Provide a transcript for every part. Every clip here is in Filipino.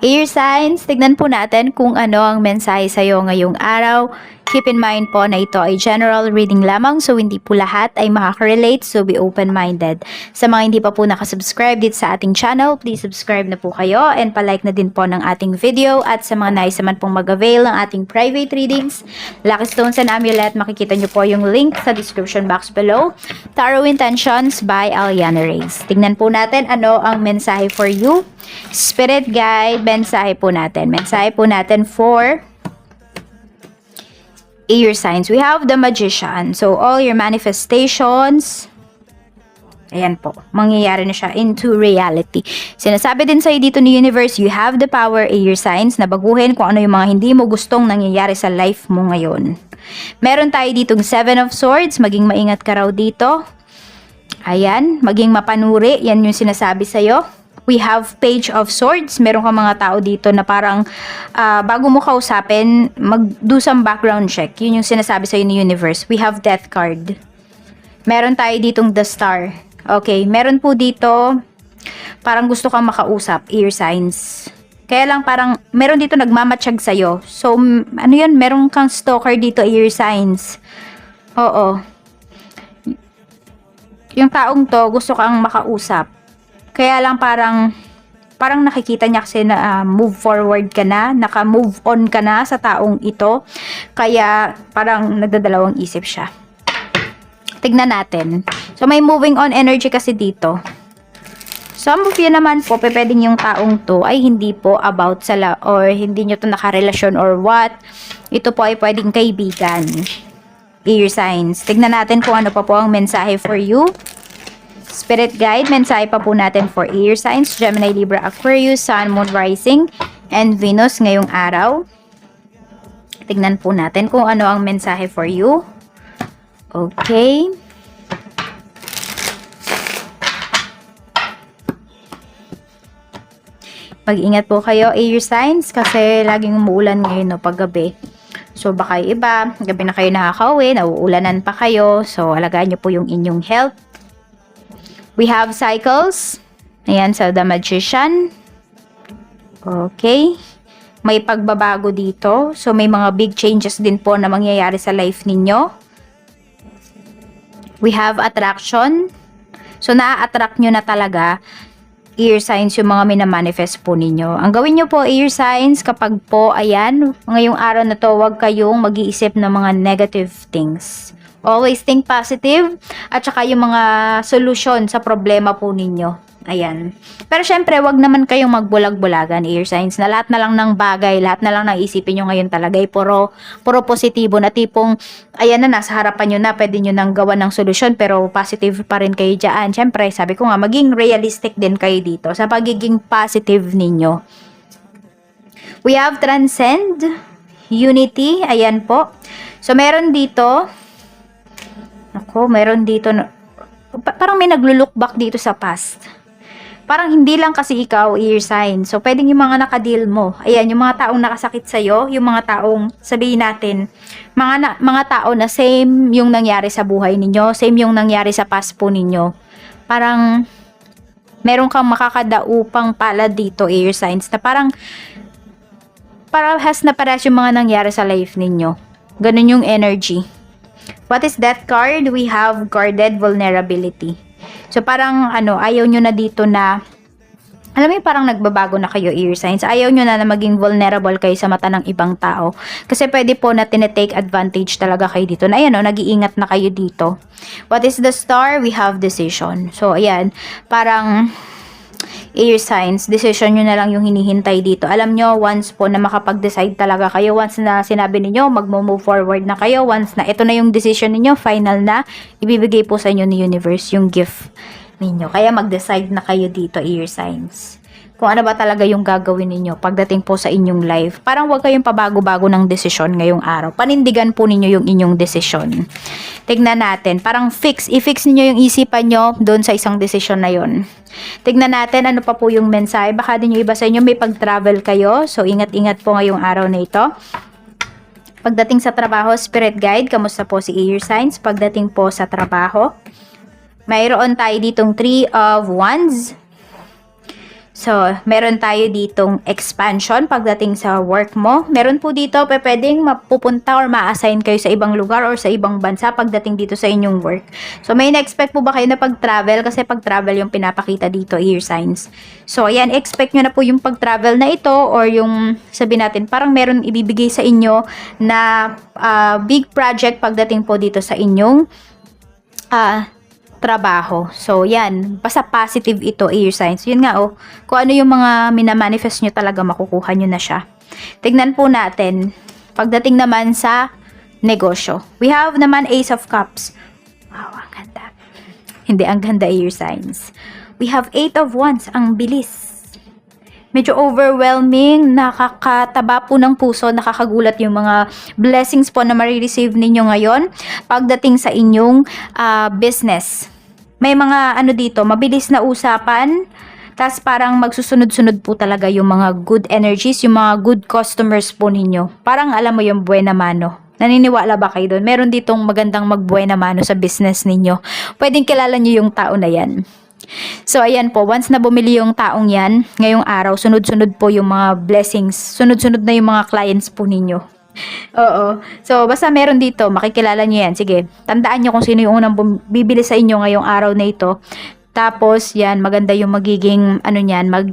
Air signs, tignan po natin kung ano ang mensahe sa'yo ngayong araw. Keep in mind po na ito ay general reading lamang so hindi po lahat ay makaka-relate so be open-minded. Sa mga hindi pa po nakasubscribe dito sa ating channel, please subscribe na po kayo and palike na din po ng ating video at sa mga nais naman pong mag-avail ng ating private readings, Lucky Stones and Amulet, makikita nyo po yung link sa description box below. Tarot Intentions by Aliana Reyes. Tingnan po natin ano ang mensahe for you. Spirit Guide, mensahe po natin. Mensahe po natin for air signs. We have the magician. So, all your manifestations, ayan po, mangyayari na siya into reality. Sinasabi din sa'yo dito ni universe, you have the power, air signs, na baguhin kung ano yung mga hindi mo gustong nangyayari sa life mo ngayon. Meron tayo ditong seven of swords, maging maingat ka raw dito. Ayan, maging mapanuri, yan yung sinasabi sa'yo. We have Page of Swords. Meron ka mga tao dito na parang ah, bago mo kausapin, mag-do some background check. Yun yung sinasabi sa'yo ni Universe. We have Death card. Meron tayo ditong The Star. Okay, meron po dito parang gusto kang makausap, ear signs. Kaya lang parang meron dito nagmamatsyag sa'yo. So, ano yun? Meron kang stalker dito, ear signs. Oo. Yung taong to, gusto kang makausap. Kaya lang parang parang nakikita niya kasi na ah, move forward ka na, naka-move on ka na sa taong ito. Kaya parang nagdadalawang isip siya. Tignan natin. So may moving on energy kasi dito. Some of you naman po, pwedeng yung taong to ay hindi po about sa la or hindi nyo to nakarelasyon or what. Ito po ay pwedeng kaibigan. Ear signs. Tignan natin kung ano pa po ang mensahe for you. Spirit guide, mensahe pa po natin for air signs, Gemini, Libra, Aquarius, Sun, Moon, Rising, and Venus ngayong araw. Tignan po natin kung ano ang mensahe for you. Okay. Mag-ingat po kayo, air signs, kasi laging umuulan ngayon no, paggabi. So, baka iba, gabi na kayo nakakauwi, nauulanan pa kayo. So, alagaan nyo po yung inyong health. We have cycles. Ayan, sa The Magician. Okay. May pagbabago dito. So, may mga big changes din po na mangyayari sa life ninyo. We have attraction. So, na-attract nyo na talaga ear signs yung mga minamanifest po ninyo. Ang gawin nyo po, ear signs, kapag po, ayan, ngayong araw na to, huwag kayong mag-iisip ng mga negative things. Always think positive at saka yung mga solution sa problema po ninyo. Ayan. Pero syempre, wag naman kayong magbulag-bulagan, ear signs, na lahat na lang ng bagay, lahat na lang ng isipin nyo ngayon talaga ay puro, puro positibo na tipong, ayan na, nasa harapan nyo na, pwede nyo nang gawa ng solusyon, pero positive pa rin kayo dyan. Syempre, sabi ko nga, maging realistic din kayo dito sa pagiging positive ninyo. We have transcend, unity, ayan po. So, meron dito, ako, meron dito, parang may naglo-look back dito sa past. Parang hindi lang kasi ikaw, ear sign. So, pwedeng yung mga nakadil mo. Ayan, yung mga taong nakasakit sa'yo, yung mga taong, sabihin natin, mga, na, mga tao na same yung nangyari sa buhay ninyo, same yung nangyari sa past po ninyo. Parang, meron kang makakadaupang pala dito, ear signs, na parang, parahas na parehas yung mga nangyari sa life ninyo. Ganun yung energy. What is that card? We have guarded vulnerability. So parang ano, ayaw nyo na dito na alam mo parang nagbabago na kayo ear signs. Ayaw nyo na na maging vulnerable kayo sa mata ng ibang tao. Kasi pwede po na tinetake advantage talaga kayo dito. Na ayan o, nag-iingat na kayo dito. What is the star? We have decision. So ayan, parang air signs, decision nyo na lang yung hinihintay dito. Alam nyo, once po na makapag-decide talaga kayo, once na sinabi ninyo, mag-move forward na kayo, once na ito na yung decision ninyo, final na, ibibigay po sa inyo ni universe yung gift ninyo. Kaya mag-decide na kayo dito, air signs. Kung ano ba talaga yung gagawin ninyo pagdating po sa inyong life. Parang huwag kayong pabago-bago ng desisyon ngayong araw. Panindigan po ninyo yung inyong desisyon. Tignan natin. Parang fix. I-fix ninyo yung isipan nyo doon sa isang desisyon na yon. Tignan natin ano pa po yung mensahe. Baka din yung iba sa inyo may pag-travel kayo. So, ingat-ingat po ngayong araw na ito. Pagdating sa trabaho, spirit guide, kamusta po si air signs? Pagdating po sa trabaho, mayroon tayo ditong 3 of wands. So, meron tayo ditong expansion pagdating sa work mo. Meron po dito pe pwedeng mapupunta or ma-assign kayo sa ibang lugar or sa ibang bansa pagdating dito sa inyong work. So, may na-expect po ba kayo na pag-travel? Kasi pag-travel yung pinapakita dito, ear signs. So, ayan, expect nyo na po yung pag-travel na ito or yung, sabi natin, parang meron ibibigay sa inyo na ah, big project pagdating po dito sa inyong ah, trabaho. So, yan. Basta positive ito, air signs. Yun nga, oh. Kung ano yung mga minamanifest nyo talaga, makukuha nyo na siya. Tignan po natin. Pagdating naman sa negosyo. We have naman Ace of Cups. Wow, ang ganda. Hindi, ang ganda air signs. We have Eight of Wands. Ang bilis medyo overwhelming, nakakataba po ng puso, nakakagulat yung mga blessings po na marireceive ninyo ngayon pagdating sa inyong ah, business. May mga ano dito, mabilis na usapan, tas parang magsusunod-sunod po talaga yung mga good energies, yung mga good customers po ninyo. Parang alam mo yung buena mano. Naniniwala ba kayo doon? Meron ditong magandang magbuena mano sa business ninyo. Pwedeng kilala nyo yung tao na yan. So, ayan po, once na bumili yung taong yan, ngayong araw, sunod-sunod po yung mga blessings. Sunod-sunod na yung mga clients po ninyo. Oo. So, basta meron dito, makikilala nyo yan. Sige, tandaan nyo kung sino yung unang bibili sa inyo ngayong araw na ito. Tapos, yan, maganda yung magiging, ano yan, mag,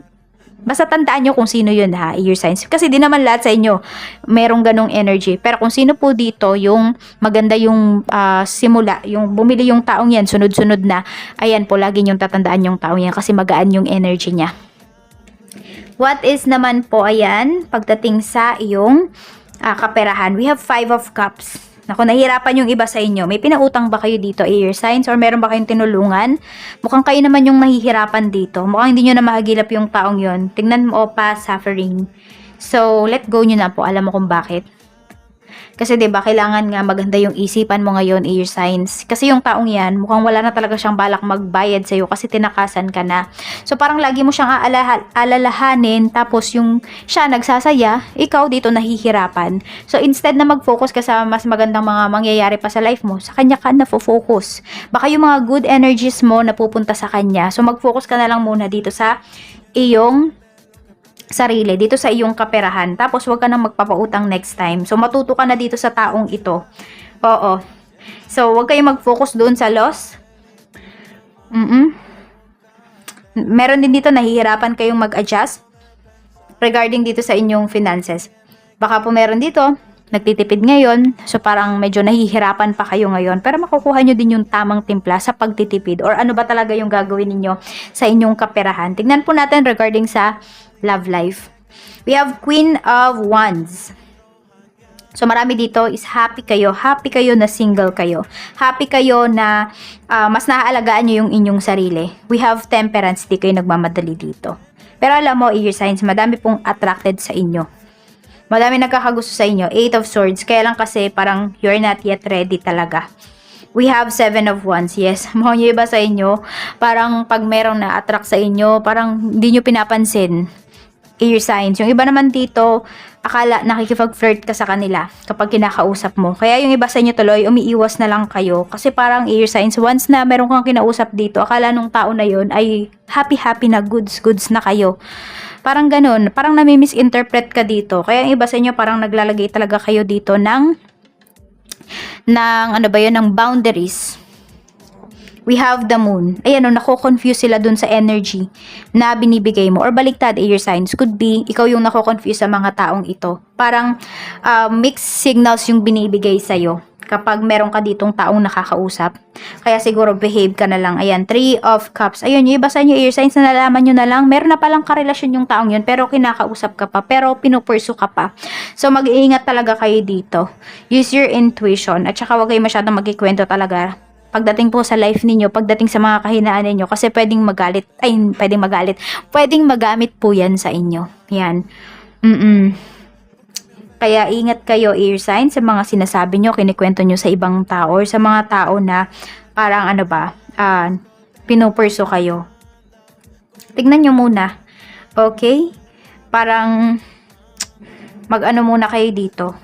Basta tandaan nyo kung sino yun ha, your signs. Kasi di naman lahat sa inyo merong ganong energy. Pero kung sino po dito yung maganda yung ah, simula, yung bumili yung taong yan, sunod-sunod na, ayan po, lagi yung tatandaan yung taong yan kasi magaan yung energy niya. What is naman po, ayan, pagdating sa iyong ah, kaperahan, we have five of cups. Naku, nahihirapan yung iba sa inyo. May pinautang ba kayo dito, air signs? Or meron ba kayong tinulungan? Mukhang kayo naman yung nahihirapan dito. Mukhang hindi nyo na mahagilap yung taong yon. Tingnan mo, opa, suffering. So, let go nyo na po. Alam mo kung bakit. Kasi 'di ba kailangan nga maganda yung isipan mo ngayon, air signs. Kasi yung taong 'yan, mukhang wala na talaga siyang balak magbayad sa kasi tinakasan ka na. So parang lagi mo siyang aalaha- alalahanin tapos yung siya nagsasaya, ikaw dito nahihirapan. So instead na mag-focus ka sa mas magandang mga mangyayari pa sa life mo, sa kanya ka na focus. Baka yung mga good energies mo napupunta sa kanya. So mag-focus ka na lang muna dito sa iyong sarili dito sa iyong kaperahan. Tapos, huwag ka nang magpapautang next time. So, matuto ka na dito sa taong ito. Oo. So, huwag kayong mag-focus doon sa loss. Mm Meron din dito, nahihirapan kayong mag-adjust regarding dito sa inyong finances. Baka po meron dito, nagtitipid ngayon, so parang medyo nahihirapan pa kayo ngayon, pero makukuha nyo din yung tamang timpla sa pagtitipid or ano ba talaga yung gagawin ninyo sa inyong kaperahan. Tignan po natin regarding sa love life. We have Queen of Wands. So marami dito is happy kayo, happy kayo na single kayo. Happy kayo na ah, mas naaalagaan nyo yung inyong sarili. We have temperance, di kayo nagmamadali dito. Pero alam mo, ear signs, madami pong attracted sa inyo. Madami nagkakagusto sa inyo. Eight of Swords. Kaya lang kasi parang you're not yet ready talaga. We have Seven of Wands. Yes. Mukhang yung iba sa inyo, parang pag merong na-attract sa inyo, parang hindi nyo pinapansin. Ear signs. Yung iba naman dito, akala nakikipag-flirt ka sa kanila kapag kinakausap mo. Kaya yung iba sa inyo tuloy, umiiwas na lang kayo. Kasi parang ear signs, once na meron kang kinausap dito, akala nung tao na yon ay happy-happy na goods-goods na kayo. Parang ganun. Parang nami-misinterpret ka dito. Kaya yung iba sa inyo, parang naglalagay talaga kayo dito ng ng ano ba yun, ng boundaries. We have the moon. Ayan o, nako-confuse sila dun sa energy na binibigay mo. Or baliktad, air signs. Could be, ikaw yung nako-confuse sa mga taong ito. Parang uh, mixed signals yung binibigay sa'yo kapag meron ka ditong taong nakakausap. Kaya siguro behave ka na lang. Ayan, three of cups. Ayun, yung iba sa inyo, air signs na nalaman nyo na lang. Meron na palang karelasyon yung taong yun, pero kinakausap ka pa, pero pinupursu ka pa. So, mag-iingat talaga kayo dito. Use your intuition. At saka huwag kayo masyadong magkikwento talaga pagdating po sa life ninyo, pagdating sa mga kahinaan ninyo, kasi pwedeng magalit, ay, pwedeng magalit, pwedeng magamit po yan sa inyo. Yan. Mm-mm. Kaya ingat kayo, ear sign, sa mga sinasabi nyo, kinikwento nyo sa ibang tao, or sa mga tao na parang ano ba, uh, pinupurso kayo. Tignan nyo muna. Okay? Parang, mag ano muna kayo dito.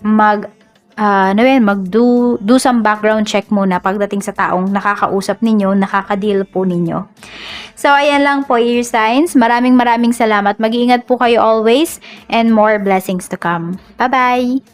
Mag uh, ano yun, mag-do do some background check muna pagdating sa taong nakakausap ninyo, nakaka-deal po ninyo. So, ayan lang po, Ear Signs. Maraming maraming salamat. Mag-iingat po kayo always and more blessings to come. Bye-bye!